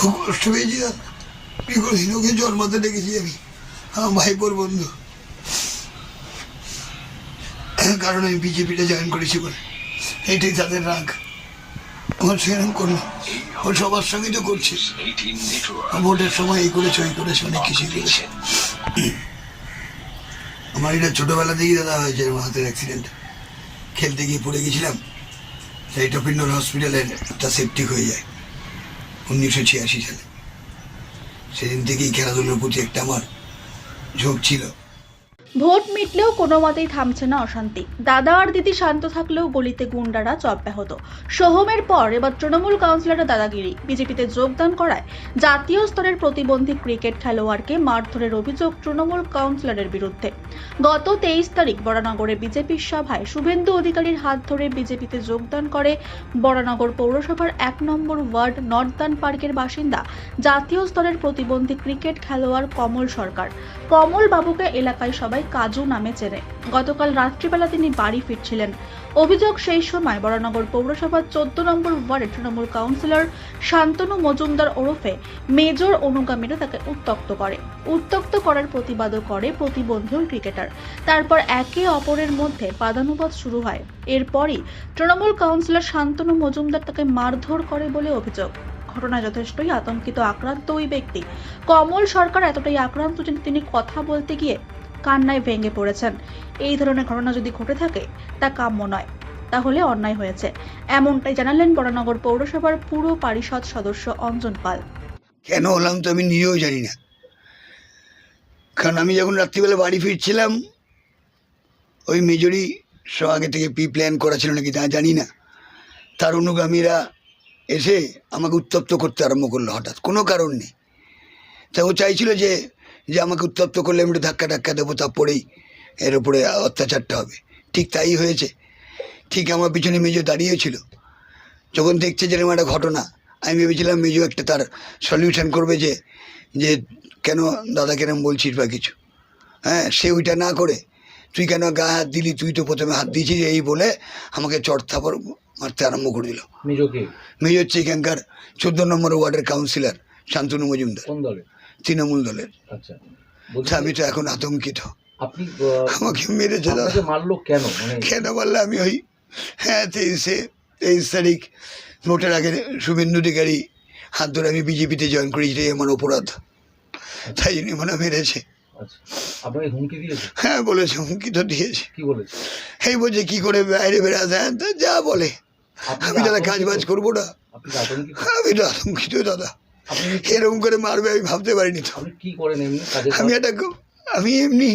খুব কষ্ট পেয়েছি দাদা দীর্ঘদিন ওকে জন্মাতে ডেকেছি আমি। আমার ভাইপোর বন্ধু। কারণ আমি বিজেপিটা জয়েন করেছি বলে। এইটাই তাদের রাগ। আমার সেরকম করল ও সবার সঙ্গে তো করছে। ভোটের সময় এই করেছে, ওই করেছে, অনেক কিছুই করেছে। আমার এটা ছোটোবেলা থেকেই দাদা হয়েছে এরকম হাতের অ্যাক্সিডেন্ট খেলতে গিয়ে পড়ে গেছিলাম। সেই টপিন্ডর হসপিটালের একটা সেপটিক হয়ে যায়। উনিশশো ছিয়াশি সালে। সেদিন থেকেই খেলাধুলোর প্রতি একটা আমার ঝোঁক ছিল। ভোট মিটলেও কোনো মতেই থামছে না অশান্তি। দাদা আর দিদি শান্ত থাকলেও গলিতে গুন্ডারা চপ ব্যাহত সোহমের পর এবার তৃণমূল কাউন্সিলরের দাদাগিরি। বিজেপিতে যোগদান করায় জাতীয় স্তরের প্রতিবন্ধী ক্রিকেট খেলোয়াড়কে মারধরের অভিযোগ তৃণমূল কাউন্সিলরের বিরুদ্ধে। গত তেইশ তারিখ বরানগরে বিজেপির সভায় শুভেন্দু অধিকারীর হাত ধরে বিজেপিতে যোগদান করে বরানগর পৌরসভার এক নম্বর ওয়ার্ড নর্দান পার্কের বাসিন্দা জাতীয় স্তরের প্রতিবন্ধী ক্রিকেট খেলোয়াড় কমল সরকার। কমল বাবুকে এলাকায় সবাই কাজু নামে চেনে। গতকাল রাত্রিবেলা তিনি বাড়ি ফিরছিলেন। অভিযোগ সেই সময় বরানগর পৌরসভার চোদ্দ নম্বর ওয়ার্ডের তৃণমূল কাউন্সিলর শান্তনু মজুমদার ওরফে মেজর অনুগামীরা তাকে উত্তক্ত করে। উত্তক্ত করার প্রতিবাদও করে প্রতিবন্ধী ক্রিকেটার। তারপর একে অপরের মধ্যে পাদানুবাদ শুরু হয়। এরপরই তৃণমূল কাউন্সিলর শান্তনু মজুমদার তাকে মারধর করে বলে অভিযোগ। ঘটনায় যথেষ্টই আতঙ্কিত, আক্রান্ত ওই ব্যক্তি। কমল সরকার এতটাই আক্রান্ত যে তিনি কথা বলতে গিয়ে কান্নায় ভেঙে পড়েছেন। এই ধরনের ঘটনা যদি ঘটে থাকে, তা কাম্য নয়। তাহলে অন্যায় হয়েছে। এমনটাই জানালেন বরানগর পৌরসভার পুরো পারিষদ সদস্য অঞ্জন পাল। কেন হলাম তো আমি নিজেও জানি না। কারণ আমি যখন রাত্রিবেলা বাড়ি ফিরছিলাম, ওই মেজরি সব আগে থেকে প্রি প্ল্যান করা ছিল নাকি তা জানি না। তার অনুগামীরা এসে আমাকে উত্তপ্ত করতে আরম্ভ করল হঠাৎ। কোনো কারণ নেই। তা ও চাইছিল যে যে আমাকে উত্তপ্ত করলে আমি একটু ধাক্কা টাক্কা দেবো তারপরেই এর উপরে অত্যাচারটা হবে। ঠিক তাই হয়েছে। ঠিক আমার পিছনে মেজো দাঁড়িয়েছিল যখন দেখছে যে এরকম একটা ঘটনা আমি ভেবেছিলাম মেজো একটা তার সলিউশন করবে যে যে কেন দাদা কেরম বলছিস বা কিছু। হ্যাঁ সে ওইটা না করে তুই কেন গায়ে হাত দিলি তুই তো প্রথমে হাত দিয়েছিস এই বলে আমাকে চট থাপড় মারতে আরম্ভ করে দিল। মেজো হচ্ছে এখানকার চোদ্দ নম্বর ওয়ার্ডের কাউন্সিলর শান্তনু মজুমদার। তৃণমূল দলের। আচ্ছা। আমি তো এখন আতঙ্কিত। আমাকে মেরেছে মারলো কেন? মানে কেন বললে আমি ওই হ্যাঁ তেইশে তেইশ তারিখ ভোটের আগে শুভেন্দু অধিকারী হাত ধরে আমি বিজেপিতে জয়েন করেছি এটাই আমার অপরাধ। তাই জন্য মনে মেরেছে। আচ্ছা। আপনাকে হুমকি দিয়েছে? হ্যাঁ বলেছে হুমকি তো দিয়েছে। কি বলেছে? এই বলছে কী করে বাইরে বেড়াতে হ্যাঁ তা যা বলে। আমি দাদা কাজ বাজ করব না। আমি তো আতঙ্কিত দাদা। এরকম করে মারবে আমি ভাবতে পারিনি তো। কি করেন এমনি আমি? একটা আমি এমনি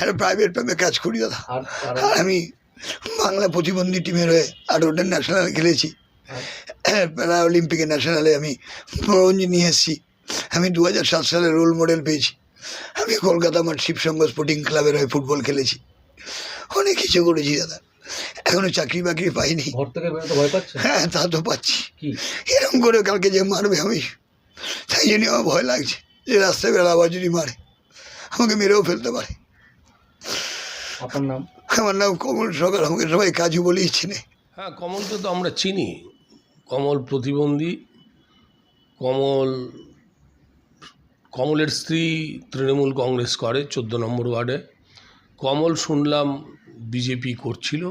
একটা প্রাইভেট ফার্মে কাজ করি দাদা। আর আমি বাংলা প্রতিবন্ধী টিমের হয়ে আটটা ন্যাশনাল খেলেছি। প্যারা অলিম্পিকে ন্যাশনালে আমি ব্রোঞ্জ নিয়ে এসেছি। আমি দু হাজার সাত সালে রোল মডেল পেয়েছি। আমি কলকাতা আমার শিবসংঘ স্পোর্টিং ক্লাবের হয়ে ফুটবল খেলেছি। অনেক কিছু করেছি দাদা। এখনও চাকরি বাকরি পাইনি। হ্যাঁ তা তো পাচ্ছি। এরকম করে কালকে যে মারবে আমি তাই জন্য আমার ভয় লাগছে যে রাস্তায় বেলা আবার যদি মারে আমাকে মেরেও ফেলতে পারে। আপনার নাম? আমার নাম কমল সরকার আমাকে সবাই কাজু বলেই চিনে। হ্যাঁ কমলকে তো আমরা চিনি। কমল প্রতিবন্ধী কমল কমলের স্ত্রী তৃণমূল কংগ্রেস করে চোদ্দ নম্বর ওয়ার্ডে। কমল শুনলাম বিজেপি করছিল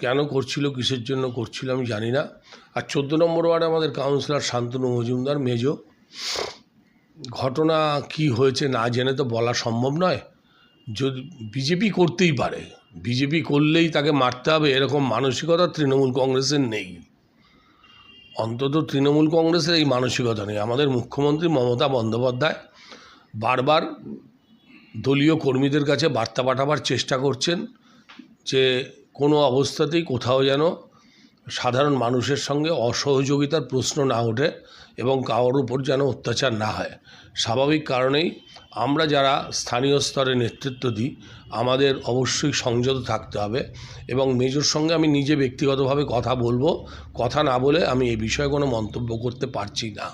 কেন করছিল, কিসের জন্য করছিল আমি জানি না। আর চোদ্দ নম্বর ওয়ার্ডে আমাদের কাউন্সিলর শান্তনু মজুমদার, মেজো। ঘটনা কি হয়েছে না জেনে তো বলা সম্ভব নয়। যদি বিজেপি করতেই পারে, বিজেপি করলেই তাকে মারতে হবে এরকম মানসিকতা তৃণমূল কংগ্রেসের নেই। অন্তত তৃণমূল কংগ্রেসের এই মানসিকতা নেই। আমাদের মুখ্যমন্ত্রী মমতা বন্দ্যোপাধ্যায় বারবার দলীয় কর্মীদের কাছে বার্তা পাঠাবার চেষ্টা করছেন যে কোনো অবস্থাতেই কোথাও যেন সাধারণ মানুষের সঙ্গে অসহযোগিতার প্রশ্ন না ওঠে এবং কারোর উপর যেন অত্যাচার না হয়। স্বাভাবিক কারণেই আমরা যারা স্থানীয় স্তরে নেতৃত্ব দিই, আমাদের অবশ্যই সংযত থাকতে হবে এবং মেজর সঙ্গে আমি নিজে ব্যক্তিগতভাবে কথা বলব, কথা না বলে আমি এই বিষয়ে কোনো মন্তব্য করতে পারছি না।